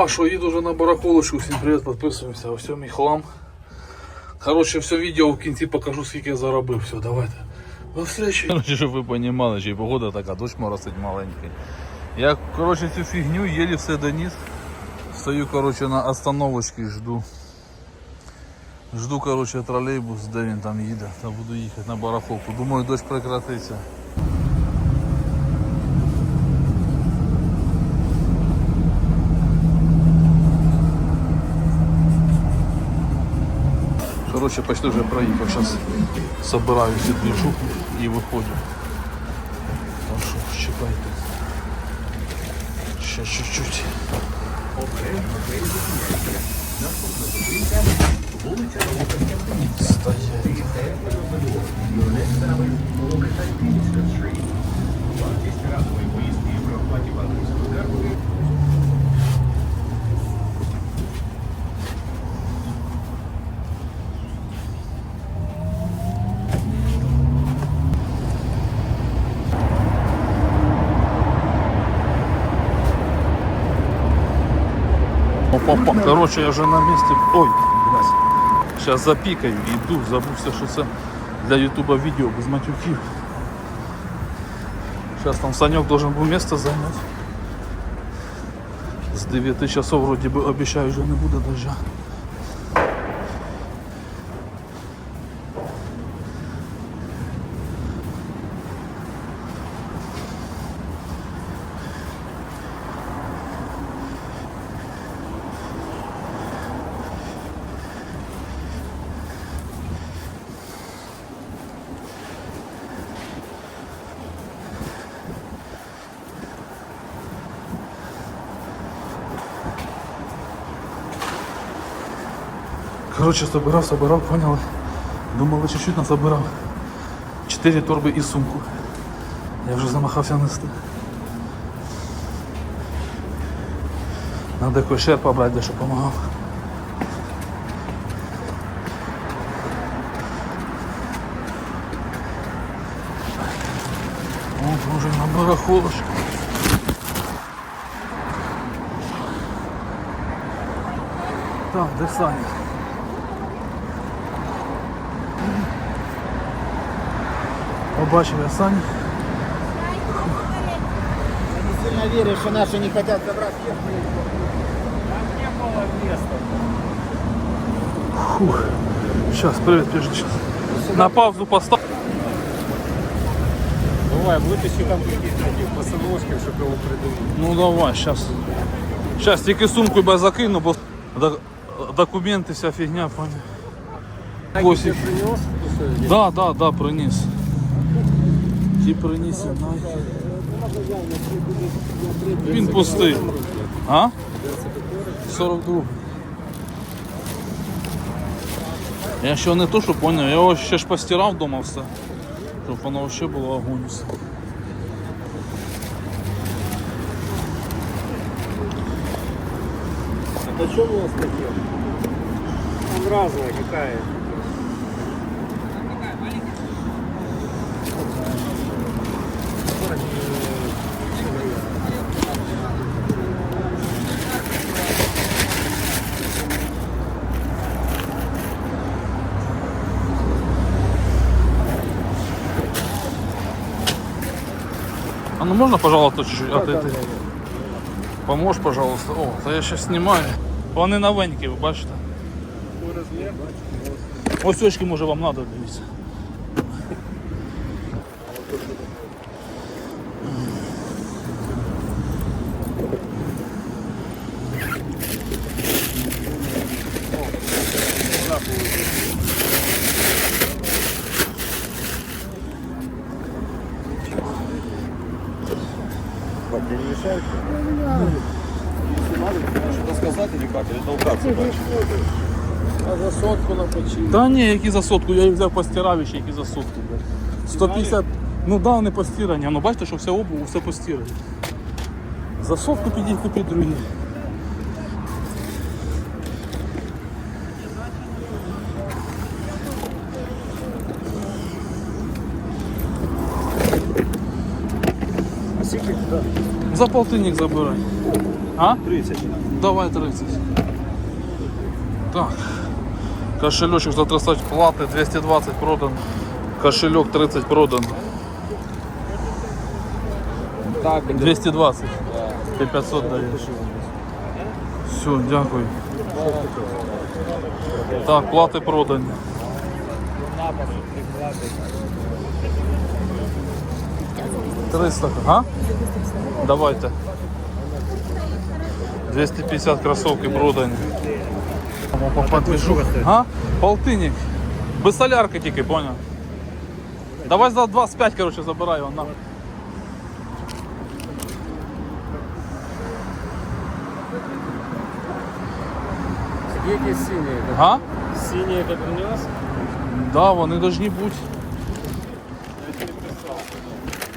А що, їду вже на барахолочку, всім привіт, підписуємося, ось мій хлам. Коротше, все відео в кінці покажу, скільки я заробив. Все, давайте. До встречи. Короче, щоб ви розуміли, ще й погода така, дощ моросить маленький. Я коротше, цю фігню єлі все доніс. Стою коротше, на остановочці, жду. Жду коротше, тролейбус, де він там їде, та буду їхати на барахолку. Думаю, дощ прекратиться. Короче, почти вже проїхав. Зараз собираю цю движуху і виходжу. Так що чекайте. Ще чуть-чуть. Стоять. Опа-па. Короче, я вже на місці. Ой. Зараз запікаю йду, забувся, що це для ютуба відео без матюків. Зараз там Санек должен був місце зайняти. З 9 часов вроді би обіцяю, що не буде дождя. Короче, собирав, собирав, поняли. Думали, чуть-чуть насобирав. Чотири торби і сумку. Я вже замахався нести. Надо якийсь шерпа брати, де що допомагав. О, вже на барахолочку. Так, де Саня? Побачив я Саню. Не сильно верю, что наши не хотят забрать технику. Фух. Сейчас, привет, подожди, сейчас. На паузу постав. Давай, вытащи там каких-то таких посадочків, щоб його придумати. Ну давай, сейчас. Сейчас тільки сумку я закину, бо до- документи, вся фігня, понял. Косик. Принес? Да, да, да, приніс. Ті приніс Nike. Він пустий. А? 42. Я ще не то, що поняв, я його ще ж постирав вдома все. Щоб воно взагалі було огонь. А что у вас такие? Там разная какая. Ну можно, пожалуйста, чуть-чуть? отойти? Поможешь, пожалуйста. О, то я сейчас снимаю. Вони новенькі, ви бачите. Ось очки може вам треба, дивіться. За сотку напочили. Та ні, які за сотку, я їх взяв постирав ще які за сотку. блядь. 150, ну да, не постирані, ну бачите, що все обув, все постиране. За сотку підійти купіть другі. За полтинник забирай. А? 30. Давай 30. Так. Кошелечок за 300 плати, 220 продан. Кошелек 30 продан. Так, 220. Ти 500 даєш. Все, дякую. Так, плати продані. Триста, а? Давайте. 250 кроссовки продані. По движу. А? Полтинник. Без солярки тільки, понял? Давай за 25, короче, забирай його нахуй. Какие синие? А? Синие ты принес? Да, вони должны бути.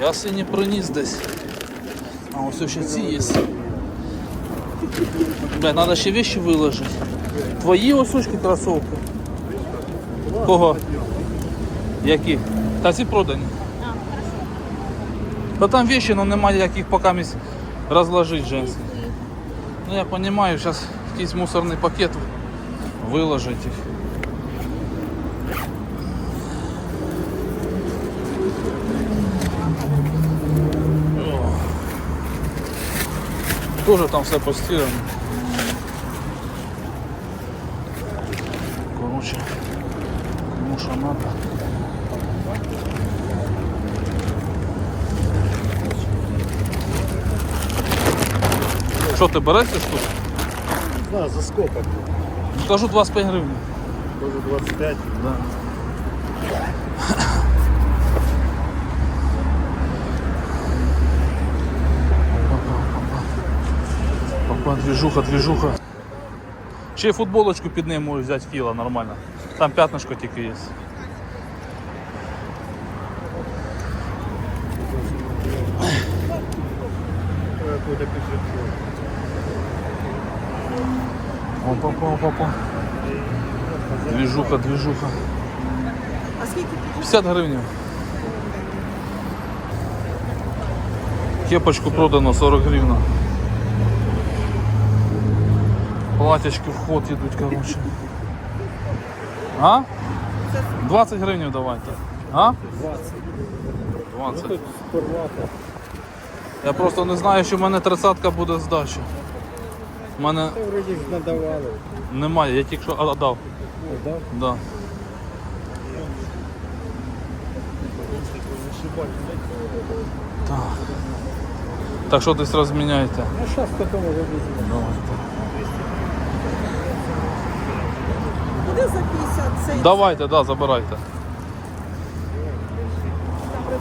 Я сьогодні приніс десь. А ось ще ці є. Бля, треба ще вещи виложити. Твої ось очки кросовки. Кого? Які? Та ці продані. Та там вещи, но немає як їх поки розложити женські. Ну я розумію, зараз якийсь мусорний пакет виложить їх. Тоже там все постирано. Короче, кому що надо. Що ти береш цю штуку? Да, за сколько? Кажу 25 гривень. Тоже 25. Да. Папа, движуха, движуха. Ще й футболочку під ним можу взяти філа нормально. Там п'ятнишко тільки є. Опа, опа, опа. Движуха, движуха. А скільки 50 гривень. Кепочку продано 40 гривень. Платячки в ход йдуть, коротше. А? 20 гривень давайте. А? 20. 20. Я просто не знаю, що в мене 30 буде здача. У мене ж надавали. немає, я тільки що отдав. Да? Да. Так. Так що десь розміняйте. Ну сейчас потом уже везем. Давайте. Буде за 50 цей? Давайте, да, забирайте.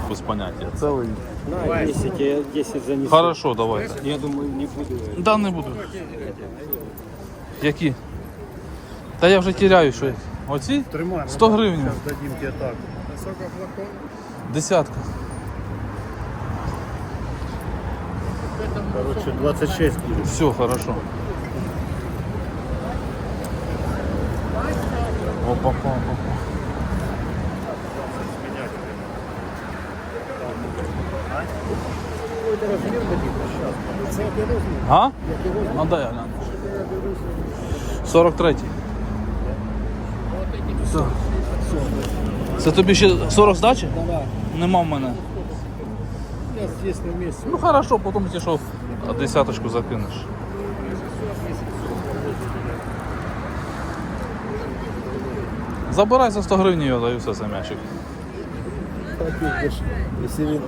Без поняття. Целый. На, 10, я 10 занесу. Хорошо, давайте. Я думаю, не буду. Да, не буду. Які? Та я вже теряю що. Оці? Тримай. 100 гривень. Сейчас дадим тебе так. Сколько флакон? Десятка. Короче, 26 будет. Все, хорошо. Опа, опа, опа. Какой-то размер дадим сейчас. Це я розмір. А? Ну дай я гляну. 43. Все. Це тобі ще 40 здачі? Нема в мене. Ну хорошо, потім ті що десяточку закинеш. Забирай за 100 гривень я даю все за м'ячик. Він...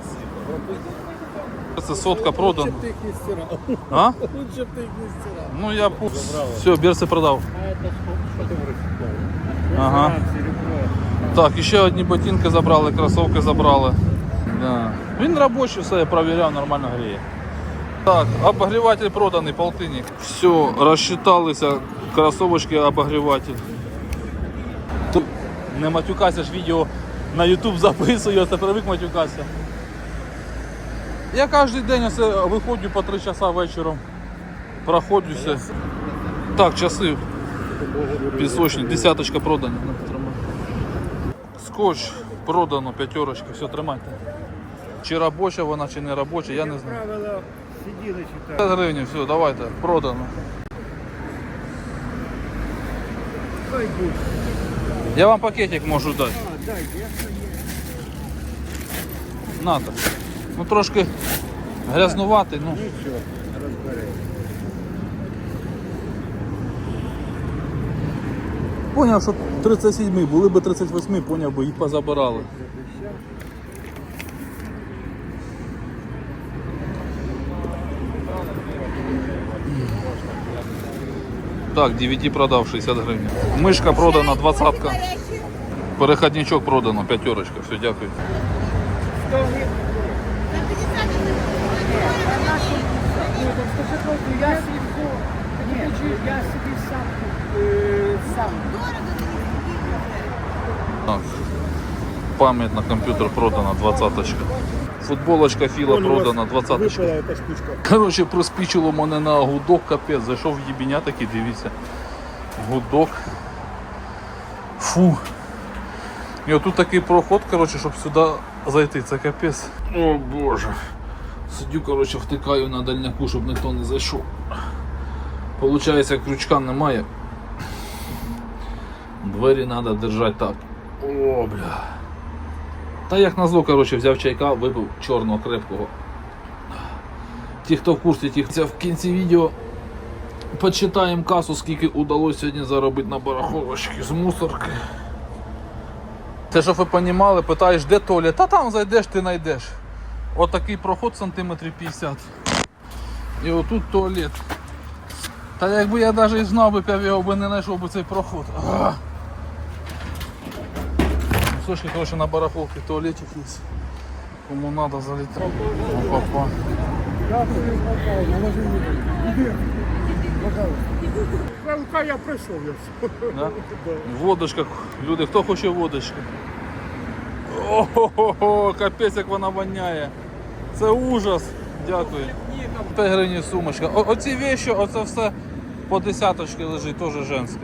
Це сотка продана. Ти їх не стирав. А? Лучше б ти їх не стирав. Ну я пу- все, берці продав. Ага. Так, ще одні ботинки забрали, кросовки забрали. Да. Він робочий, все, я перевіряв, нормально гріє. Так, обогріватель проданий, полтинник. Все, розчиталися, кросовочки, обогріватель. Не матюкайся ж відео на YouTube записую, я це привик матюкатися. Я кожен день оце виходжу по 3 часа вечором. Проходжуся. Так, часи Пісочник, десяточка продана. Скотч продано, п'ятерочка, все, тримайте. Чи робоча вона, чи не робоча, я не знаю. Сиділи читали. 50 гривень, все, давайте, продано. буде. Я вам пакетик можу дати. Надо. Ну трошки грязнуватий, ну. нічого. Поняв, що 37 були б 38, поняв би, їх позабирали. Так, DVD продав 60 гривень. Мишка продана, двадцатка. Переходничок продано, п'ятерочка. Все, дякую. Я собі, ні, я собі сам, е, сам. Так. Пам'ять на комп'ютер продана, двадцаточка. Футболочка Філа продана, двадцаточка. Випала якась штучка. Коротше, приспічило мене на гудок, капець, зайшов в їбеня такий, дивіться. Гудок. Фу. І отут такий проход, коротше, щоб сюди зайти, це капець. О боже. Сидю, коротше, втикаю на дальняку, щоб ніхто не зайшов. Получається, крючка немає. Двері треба держати так. О, бля. Та як назло, коротше, взяв чайка, випив чорного крепкого. Ті, хто в курсі, ті, це в кінці відео почитаємо касу, скільки удалося сьогодні заробити на барахолочки з мусорки. Те, щоб ви розуміли, питаєш, де туалет? Та там зайдеш, ти знайдеш. Отакий проход сантиметрів 50. І отут туалет. Та якби я навіть знав б його не знайшов би цей проход. Ах. Слушай, короче, на барахолке туалетик есть. Кому надо залетать. Опа-па. Велика я прийшов, я все. Да? Водочка. Люди, хто хоче водочки? Ого, капець, як вона воняє. Це ужас. Дякую. 5 гривень сумочка. О, оці вещі, оце все по десяточки лежить, теж женське.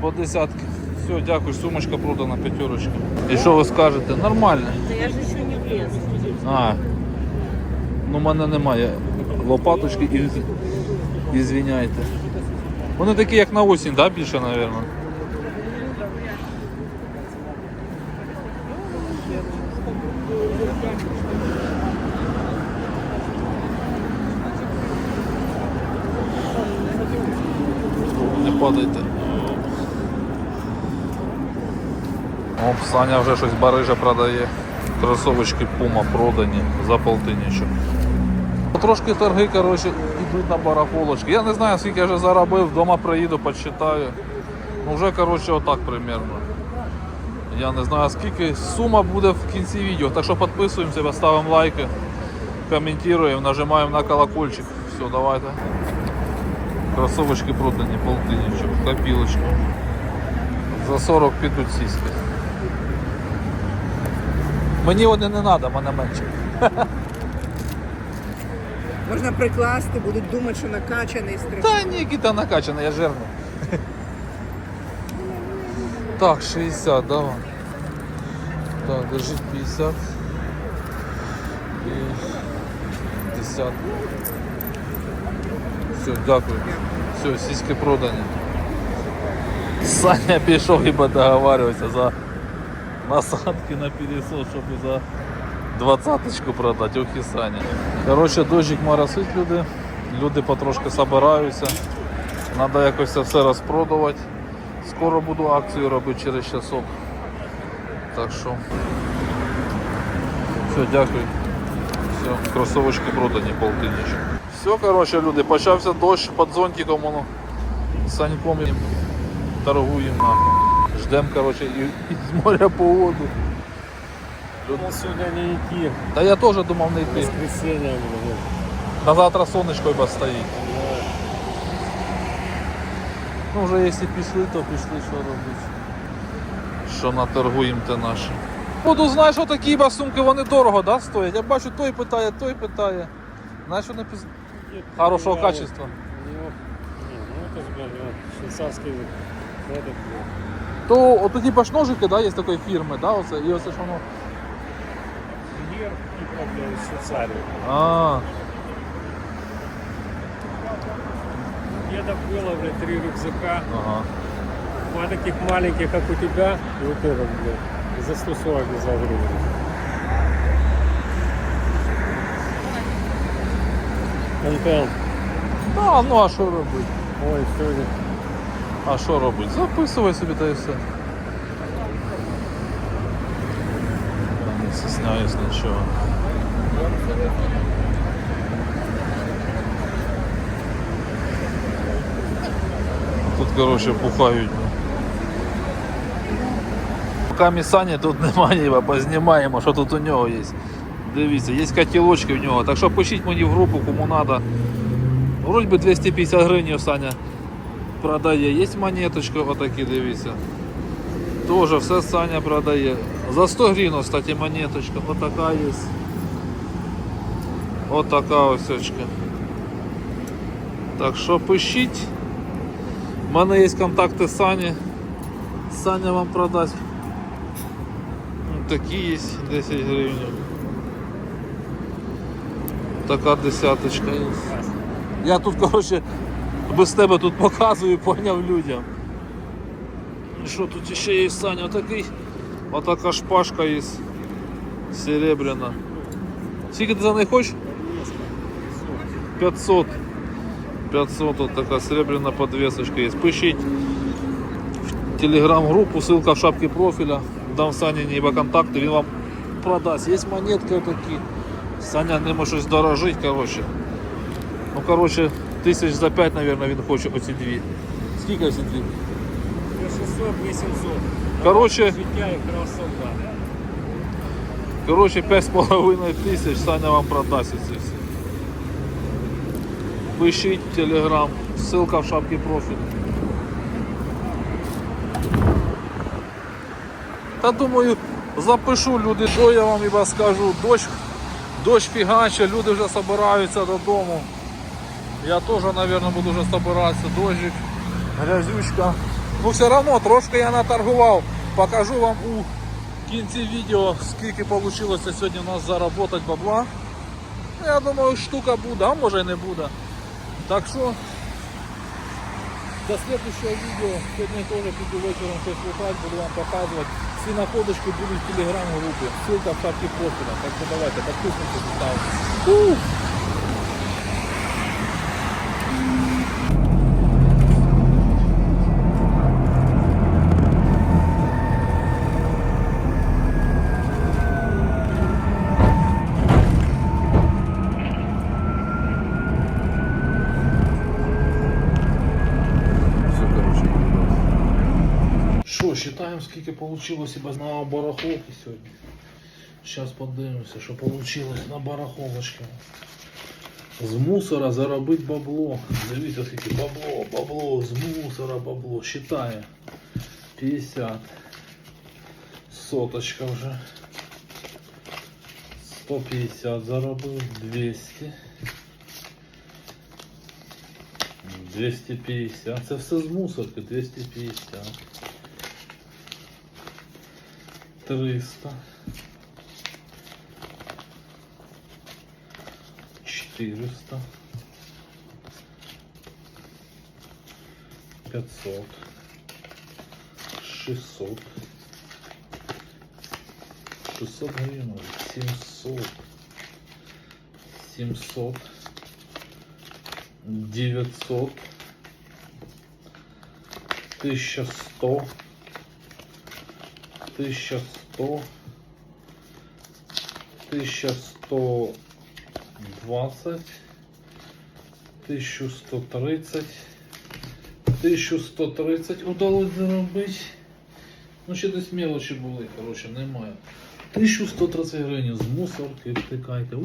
По десятки. Все, дякую, сумочка продана п'ятерочка. І що ви скажете? Нормально. Да я же еще не влез. А, ну в мене немає лопаточки і, і звіняйте. Вони такі, як на осінь, да, більше, мабуть. Не падайте. Оп, Саня вже щось барижа продає. Кросовочки Puma продані за полтинничок. Трошки торги, коротше, йдуть на барахолочки. Я не знаю, скільки я вже заробив, вдома приїду, почитаю. Ну вже коротше отак примерно. Я не знаю скільки. Сума буде в кінці відео. Так що підписуємося, ставимо лайки, коментуємо, нажимаємо на колокольчик. Все, давайте. Кросовочки продані, полтинничок, копілочки. За 40 підуть сіськи. Мені вони не треба, мене менше. Можна прикласти, будуть думати, що накачаний стрих. Та ні, який та накачаний, я жирний. Так, 60, давай. Так, держіть 50. І 50. Все, дякую. Все, сіськи продані. Саня пішов і договарювався за насадки на пересос, щоб за двадцяточку продати, ох і Саня. Коротше, дощик моросить люди, люди потрошки собираються. Треба якось все розпродувати. Скоро буду акцію робити через часок. Так що. Все, дякую. Все, кросовочки продані полтинничок. Все, коротше, люди, почався дощ під зонтиком, воно Саньком їм торгуємо нахуй. Ждемо, коротше, і, і з моря по воду. Я сюди не йти. Та я теж думав не йти. Воскресенье буде. На завтра сонечко хіба стоїть. Ну вже якщо пішли, то пішли, що робити. Що наторгуємо те наше. Буду знаєш, що такі сумки, вони дорого да, стоять. Я бачу, той питає, той питає. Знаєш, що написано? Хорошого качества. Ну, не, ну блин, вот швейцарский продукт. То от тоді баш ножики, да, є з такої фірми, да, оце, і оце ж воно. Гер и проблем из Швейцарии. А, Я снарядов было, блядь, три рюкзака. Ага. Два таких маленьких, как у тебя, и вот этот, блядь, за 140 не загрузили. Антон, А, ну а що робити? ой, сегодня А що робити? Записувай собі та і все. Я не стесняюсь нічого. Тут, короче, пухають. Поки ми Сані тут немає, познімаємо, що тут у нього є. Дивіться, є котілочки в нього. Так що пишіть мені в групу, кому треба. Вроді би 250 гривень Саня Продає. Є монеточка, отакі, дивіться. Тоже все Саня продає. За 100 гривень, кстати, монеточка. Отака є. Отака ось очка. Так що пишіть. У мене є контакти Сані. Саня вам продасть. Ну, Такі є 10 гривень. Така десяточка є. Я тут, коротше, без тебе тут показую, поняв людям. І що тут ще є Саня? Отакий, отака шпажка є серебряна. Скільки ти за неї хочеш? 500. 500 от така серебряна подвесочка є. Пишіть в телеграм-групу, ссылка в шапці профіля. Дам Сані ніби контакти, він вам продасть. Є монетки отакі. Саня ними щось дорожить, коротше. Ну, коротше, тисяч за 5, мабуть, він хоче оці дві. Скільки оці дві? 600, 800. Короче, Життя коротше 5,5 тисяч Саня вам продасть ці всі. Пишіть телеграм, ссылка в шапці профілю. Та думаю, запишу люди, що я вам іба скажу, дощ, дощ фігаче, люди вже збираються додому. Я теж, мабуть, буду вже збиратися, дощик, грязючка. Ну все одно трошки я наторгував. Покажу вам у кінці відео, скільки вийшло сьогодні у нас заробити бабла. Ну, Я думаю, штука буде, а може і не буде. Так що до следующего видео, сьогодні теж піду вечором щось лутати, буду вам показувати. Всі находочки будуть в телеграм-групі. Ссылка в шапці профіля. Так що давайте, підписуйтесь, ставте. скільки вийшло на барахолки сьогодні. Зараз подивимося, що вийшло на барахолочки. З мусора заробити бабло. Дивіться, скільки бабло, бабло, з мусора бабло. Считає. 50. Соточка вже. 150 заробив, 200. 250. Це все з мусорки, 250. 300. 400. 500. 600. 600 гривен, 700. 700. 900, 1100, 1100, 1120, 1130, 1130 удалось заробити. Ну, ще десь мелочі були, коротше, немає. 1130 гривень з мусорки втикайте.